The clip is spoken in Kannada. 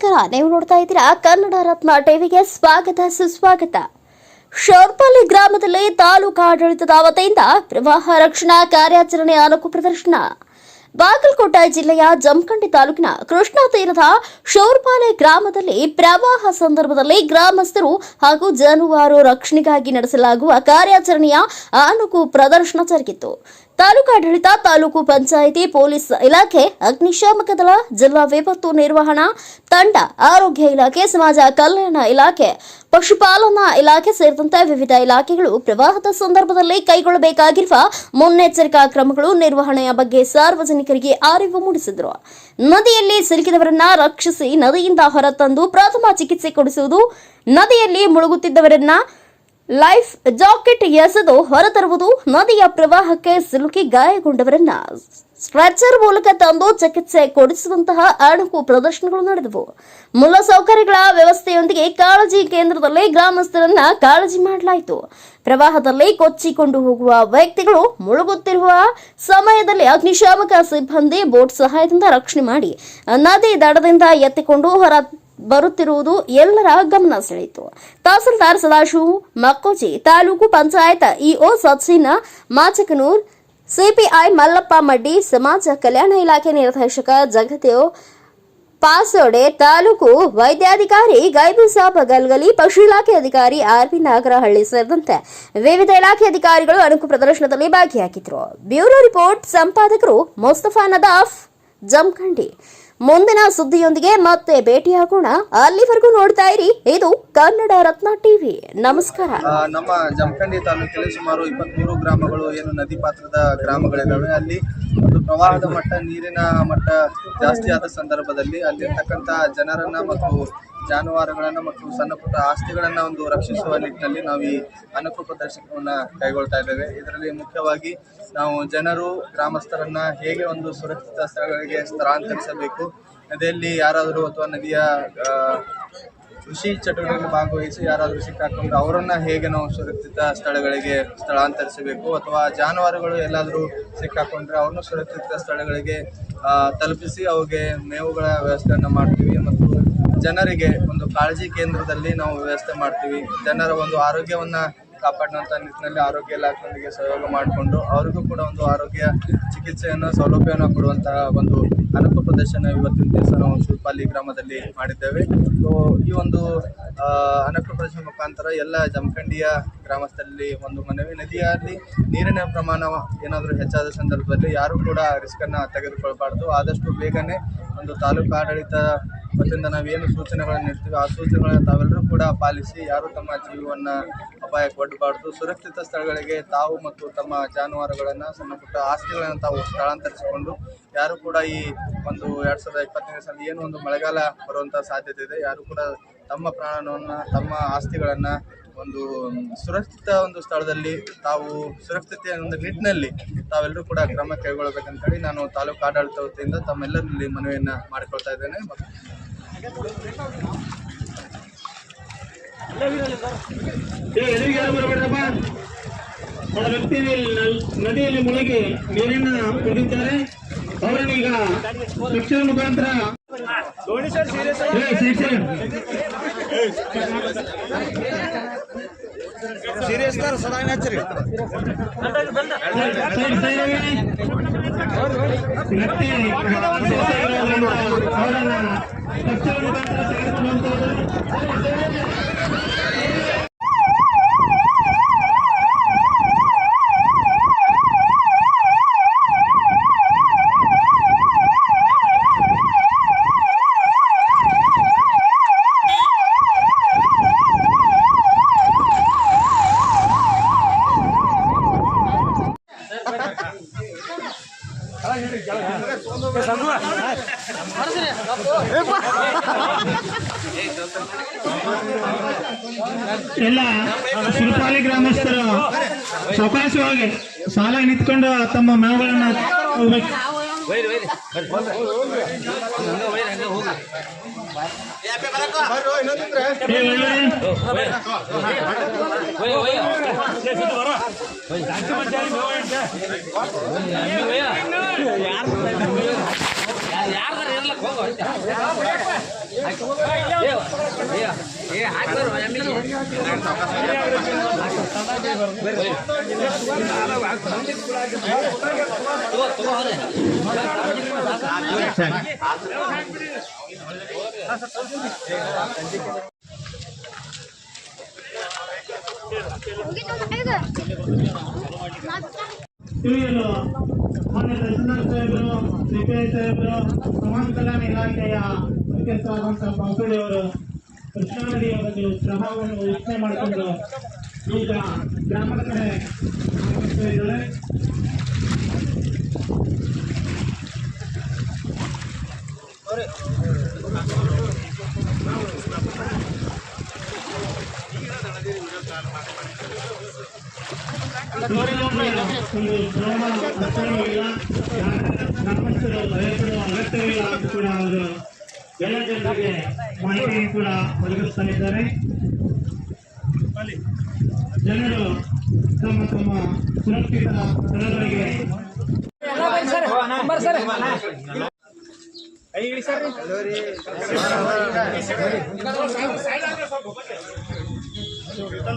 ನಮಸ್ಕಾರ. ನೀವು ನೋಡ್ತಾ ಇದ್ದೀರಾ ಕನ್ನಡ ರತ್ನ ಟಿವಿಗೆ ಸ್ವಾಗತ, ಸುಸ್ವಾಗತ. ಶೌರ್ಪಾಲೆ ಗ್ರಾಮದಲ್ಲಿ ತಾಲೂಕು ಆಡಳಿತದ ವತಿಯಿಂದ ಪ್ರವಾಹ ರಕ್ಷಣಾ ಕಾರ್ಯಾಚರಣೆ ಅನುಕು ಪ್ರದರ್ಶನ. ಬಾಗಲಕೋಟೆ ಜಿಲ್ಲೆಯ ಜಮಖಂಡಿ ತಾಲೂಕಿನ ಕೃಷ್ಣಾ ತೀರದ ಶೌರ್ಪಾಲೆ ಗ್ರಾಮದಲ್ಲಿ ಪ್ರವಾಹ ಸಂದರ್ಭದಲ್ಲಿ ಗ್ರಾಮಸ್ಥರು ಹಾಗೂ ಜಾನುವಾರು ರಕ್ಷಣೆಗಾಗಿ ನಡೆಸಲಾಗುವ ಕಾರ್ಯಾಚರಣೆಯ ಅನುಕು ಪ್ರದರ್ಶನ ಜರುಗಿತು. ತಾಲೂಕಾಡಳಿತ ತಾಲೂಕು ಪಂಚಾಯಿತಿ, ಪೊಲೀಸ್ ಇಲಾಖೆ, ಅಗ್ನಿಶಾಮಕ ದಳ, ಜಿಲ್ಲಾ ವಿಪತ್ತು ನಿರ್ವಹಣಾ ತಂಡ, ಆರೋಗ್ಯ ಇಲಾಖೆ, ಸಮಾಜ ಕಲ್ಯಾಣ ಇಲಾಖೆ, ಪಶುಪಾಲನಾ ಇಲಾಖೆ ಸೇರಿದಂತೆ ವಿವಿಧ ಇಲಾಖೆಗಳು ಪ್ರವಾಹದ ಸಂದರ್ಭದಲ್ಲಿ ಕೈಗೊಳ್ಳಬೇಕಾಗಿರುವ ಮುನ್ನೆಚ್ಚರಿಕಾ ಕ್ರಮಗಳು ನಿರ್ವಹಣೆಯ ಬಗ್ಗೆ ಸಾರ್ವಜನಿಕರಿಗೆ ಅರಿವು ಮೂಡಿಸಿದರು. ನದಿಯಲ್ಲಿ ಸಿಲುಕಿದವರನ್ನ ರಕ್ಷಿಸಿ ನದಿಯಿಂದ ಹೊರತಂದು ಪ್ರಥಮ ಚಿಕಿತ್ಸೆ ಕೊಡಿಸುವುದು, ನದಿಯಲ್ಲಿ ಮುಳುಗುತ್ತಿದ್ದವರನ್ನ ಲೈಫ್ ಜಾಕೆಟ್ ಎಸೆದು ಹೊರತರುವುದು ನದಿಯ ಪ್ರವಾಹಕ್ಕೆ ಸಿಲುಕಿ ಗಾಯಗೊಂಡವರನ್ನ. ಸ್ಟ್ರೆಚರ್ ಮೂಲಕ ತಂದು ಚಿಕಿತ್ಸೆ ಕೊಡಿಸುವಂತಹ ಅಣುಕು ಪ್ರದರ್ಶನಗಳು ನಡೆದವು. ಮೂಲಸೌಕರ್ಯಗಳ ವ್ಯವಸ್ಥೆಯೊಂದಿಗೆ ಕಾಳಜಿ ಕೇಂದ್ರದಲ್ಲಿ ಗ್ರಾಮಸ್ಥರನ್ನ ಕಾಳಜಿ ಮಾಡಲಾಯಿತು. ಪ್ರವಾಹದಲ್ಲಿ ಕೊಚ್ಚಿಕೊಂಡು ಹೋಗುವ ವ್ಯಕ್ತಿಗಳು ಮುಳುಗುತ್ತಿರುವ ಸಮಯದಲ್ಲಿ ಅಗ್ನಿಶಾಮಕ ಸಿಬ್ಬಂದಿ ಬೋಟ್ ಸಹಾಯದಿಂದ ರಕ್ಷಣೆ ಮಾಡಿ, ನದಿ ದಡದಿಂದ ಎತ್ತಿಕೊಂಡು ಹೊರ ಬರುತ್ತಿರುವುದು ಎಲ್ಲರ ಗಮನ ಸೆಳೆಯಿತು. ತಹಸೀಲ್ದಾರ್ ಸದಾಶಿವ, ಮಕ್ಕೋಜಿ ತಾಲೂಕು ಪಂಚಾಯತ್ ಇಒ ಸತ್ಸಿನ ಮಾಚಕನೂರ್, ಸಿಪಿಐ ಮಲ್ಲಪ್ಪ ಮಡ್ಡಿ, ಸಮಾಜ ಕಲ್ಯಾಣ ಇಲಾಖೆ ನಿರ್ದೇಶಕ ಜಗದೇವ್, ಪಾಸೋಡೆ ತಾಲೂಕು ವೈದ್ಯಾಧಿಕಾರಿ ಗೈಬುಸಾಬ್ ಗಲ್ಗಲಿ, ಪಶು ಇಲಾಖೆ ಅಧಿಕಾರಿ ಆರ್ಪಿ ನಾಗರಹಳ್ಳಿ ಸೇರಿದಂತೆ ವಿವಿಧ ಇಲಾಖೆ ಅಧಿಕಾರಿಗಳು ಅಣುಕು ಪ್ರದರ್ಶನದಲ್ಲಿ ಭಾಗಿಯಾಗಿದ್ದರು ಬ್ಯೂರೋ ರಿಪೋರ್ಟ್ ಸಂಪಾದಕರು ಮುಸ್ತಫಾ ನದಾಫ್, ಜಮಖಂಡಿ. ಮುಂದಿನ ಸುದ್ದಿಯೊಂದಿಗೆ ಮತ್ತೆ ಭೇಟಿಯಾಗೋಣ. ಅಲ್ಲಿವರೆಗೂ ನೋಡ್ತಾ ಇರಿ. ಇದು ಕನ್ನಡ ರತ್ನ ಟಿವಿ. ನಮಸ್ಕಾರ. ನಮ್ಮ ಜಮಖಂಡಿ ತಾಲೂಕಿನಲ್ಲಿ ಸುಮಾರು ಇಪ್ಪತ್ಮೂರು ಗ್ರಾಮಗಳು, ಏನು ನದಿ ಪಾತ್ರದ ಗ್ರಾಮಗಳಿದ್ದಾವೆ. ಅಲ್ಲಿ ಒಂದು ಪ್ರವಾಹದ ಮಟ್ಟ, ನೀರಿನ ಮಟ್ಟ ಜಾಸ್ತಿ ಆದ ಸಂದರ್ಭದಲ್ಲಿ ಅಲ್ಲಿರ್ತಕ್ಕಂತಹ ಜನರನ್ನ ಮತ್ತು ಜಾನುವಾರುಗಳನ್ನ ಮತ್ತು ಸಣ್ಣ ಪುಟ್ಟ ಆಸ್ತಿಗಳನ್ನ ಒಂದು ರಕ್ಷಿಸುವ ನಿಟ್ಟಿನಲ್ಲಿ ನಾವು ಈ ಅನುಕು ದರ್ಶಕವನ್ನ ಕೈಗೊಳ್ತಾ ಇದ್ದೇವೆ. ಇದರಲ್ಲಿ ಮುಖ್ಯವಾಗಿ ನಾವು ಜನರು, ಗ್ರಾಮಸ್ಥರನ್ನ ಹೇಗೆ ಒಂದು ಸುರಕ್ಷಿತ ಸ್ಥಳಗಳಿಗೆ ಸ್ಥಳಾಂತರಿಸಬೇಕು ನದಿಯಲ್ಲಿ ಯಾರಾದರೂ ಅಥವಾ ನದಿಯ ಕೃಷಿ ಚಟುವಟಿಕೆಯಲ್ಲಿ ಭಾಗವಹಿಸಿ ಯಾರಾದರೂ ಸಿಕ್ಕಾಕೊಂಡ್ರೆ ಅವರನ್ನು ಹೇಗೆ ನಾವು ಸುರಕ್ಷಿತ ಸ್ಥಳಗಳಿಗೆ ಸ್ಥಳಾಂತರಿಸಬೇಕು? ಅಥವಾ ಜಾನುವಾರುಗಳು ಎಲ್ಲಾದರೂ ಸಿಕ್ಕಾಕೊಂಡ್ರೆ ಅವ್ರನ್ನ ಸುರಕ್ಷಿತ ಸ್ಥಳಗಳಿಗೆ ತಲುಪಿಸಿ ಅವಗೆ ಮೇವುಗಳ ವ್ಯವಸ್ಥೆಯನ್ನು ಮಾಡ್ತೀವಿ ಮತ್ತು ಜನರಿಗೆ ಒಂದು ಕಾಳಜಿ ಕೇಂದ್ರದಲ್ಲಿ ನಾವು ವ್ಯವಸ್ಥೆ ಮಾಡ್ತೀವಿ. ಜನರ ಒಂದು ಆರೋಗ್ಯವನ್ನ ಕಾಪಾಡುವಂಥ ನಿಟ್ಟಿನಲ್ಲಿ ಆರೋಗ್ಯ ಇಲಾಖೆಯೊಂದಿಗೆ ಸಹಯೋಗ ಮಾಡಿಕೊಂಡು ಅವರಿಗೂ ಕೂಡ ಒಂದು ಆರೋಗ್ಯ ಚಿಕಿತ್ಸೆಯನ್ನು, ಸೌಲಭ್ಯವನ್ನು ಕೊಡುವಂತಹ ಒಂದು ಅನುಕೂಲ ಪ್ರದರ್ಶನ ಇವತ್ತಿನ ದಿವಸ ನಾವು ಶಿವಪಾಲಿ ಗ್ರಾಮದಲ್ಲಿ ಮಾಡಿದ್ದೇವೆ. ಸೊ ಈ ಒಂದು ಅನುಕೂಲ ಪ್ರದರ್ಶನ ಮುಖಾಂತರ ಎಲ್ಲ ಜಮಖಂಡಿಯ ಗ್ರಾಮಸ್ಥರಲ್ಲಿ ಒಂದು ಮನವಿ, ನದಿಯಲ್ಲಿ ನೀರಿನ ಪ್ರಮಾಣ ಏನಾದರೂ ಹೆಚ್ಚಾದ ಸಂದರ್ಭದಲ್ಲಿ ಯಾರು ಕೂಡ ರಿಸ್ಕನ್ನು ತೆಗೆದುಕೊಳ್ಬಾರ್ದು. ಆದಷ್ಟು ಬೇಗನೆ ಒಂದು ತಾಲೂಕು ಆಡಳಿತ ವತಿಯಿಂದ ನಾವೇನು ಸೂಚನೆಗಳನ್ನು ನೀಡ್ತೀವಿ ಆ ಸೂಚನೆಗಳನ್ನು ತಾವೆಲ್ಲರೂ ಕೂಡ ಪಾಲಿಸಿ ಯಾರು ತಮ್ಮ ಜೀವವನ್ನು ಅಪಾಯಕ್ಕೆ ಒಡ್ಡಬಾರ್ದು ಸುರಕ್ಷಿತ ಸ್ಥಳಗಳಿಗೆ ತಾವು ಮತ್ತು ತಮ್ಮ ಜಾನುವಾರುಗಳನ್ನು, ಸಣ್ಣ ಪುಟ್ಟ ಆಸ್ತಿಗಳನ್ನು ತಾವು ಸ್ಥಳಾಂತರಿಸಿಕೊಂಡು ಯಾರು ಕೂಡ ಈ ಒಂದು ಎರಡು ಸಾವಿರದ ಇಪ್ಪತ್ತನೇ ಸಾಲ ಏನು ಒಂದು ಮಳೆಗಾಲ ಬರುವಂಥ ಸಾಧ್ಯತೆ ಇದೆ, ಯಾರು ಕೂಡ ತಮ್ಮ ಪ್ರಾಣವನ್ನು, ತಮ್ಮ ಆಸ್ತಿಗಳನ್ನು ಒಂದು ಸುರಕ್ಷಿತ ಒಂದು ಸ್ಥಳದಲ್ಲಿ ತಾವು ಸುರಕ್ಷತೆಯ ಒಂದು ನಿಟ್ಟಿನಲ್ಲಿ ತಾವೆಲ್ಲರೂ ಕೂಡ ಕ್ರಮ ಕೈಗೊಳ್ಳಬೇಕಂತೇಳಿ ನಾನು ತಾಲೂಕು ಆಡಳಿತ ವತಿಯಿಂದ ತಮ್ಮೆಲ್ಲರಲ್ಲಿ ಮನವಿಯನ್ನು ಮಾಡಿಕೊಳ್ತಾ ಇದ್ದೇನೆ. ಎದುರಿಗೆ ಯಾರು ಬರಬೇಡ್ರಪ್ಪ ಒಬ್ಬ ವ್ಯಕ್ತಿ ನ- ನದಿಯಲ್ಲಿ ಮುಳುಗಿ ನೀರನ್ನ ಕುಡಿತಾರೆ ಅವರನ್ನೀಗ ಶಿಕ್ಷಣ ಮುಖಾಂತರ ಏ, ಶಿಕ್ಷಣ. ಸೈಡ್ ಸೈಡ್ ಹೋಗಿ. ವ್ಯಕ್ತಿ ಎಲ್ಲ ಶಿಲ್ಪಾಲಿ ಗ್ರಾಮಸ್ಥರು ಸಾವಕಾಶವಾಗಿ ಸಾಲ ನಿಂತ್ಕೊಂಡು ತಮ್ಮ ಮೇವುಗಳನ್ನ ಹೋಗ್ಬೇಕು. ಏ, ಒಳ್ಳೆ. ಮಾನ್ಯ ತಹಸೀಲ್ದಾರ್ ಸಾಹೇಬರು, ಸಿಪಿಐ ಸಾಹೇಬರು, ಸಮಾಜ ಕಲ್ಯಾಣ ಇಲಾಖೆಯ ಮುಖ್ಯಸ್ಥರಾದಂತಹ ಬಾಸುಡಿ ಅವರು ನದಿಯ ಬಗ್ಗೆ ಪ್ರಭಾವವನ್ನು ಯೋಚನೆ ಮಾಡಿಕೊಂಡು ಈಗ ಗ್ರಾಮದ ಕಡೆ ಇದ್ದಾರೆ ಇದ್ದಾರೆ. ಒಂದು ಶ್ರಮ ಅಶ್ರಮವಿಲ್ಲ ಗ್ರಾಮಸ್ಥರು ರೈತರು ಅಗತ್ಯವಿಲ್ಲ ಅಂತ ಕೂಡ ಅವರು ಎಲ್ಲ ಜನರಿಗೆ ಮಾಹಿತಿ ಕೂಡ ಒದಗಿಸ್ತಾ ಜನರು ತಮ್ಮ ತಮ್ಮ ಸುರಕ್ಷಿತ ಸ್ಥಳಗಳಿಗೆ ಸರ್ ನೋಡಿದ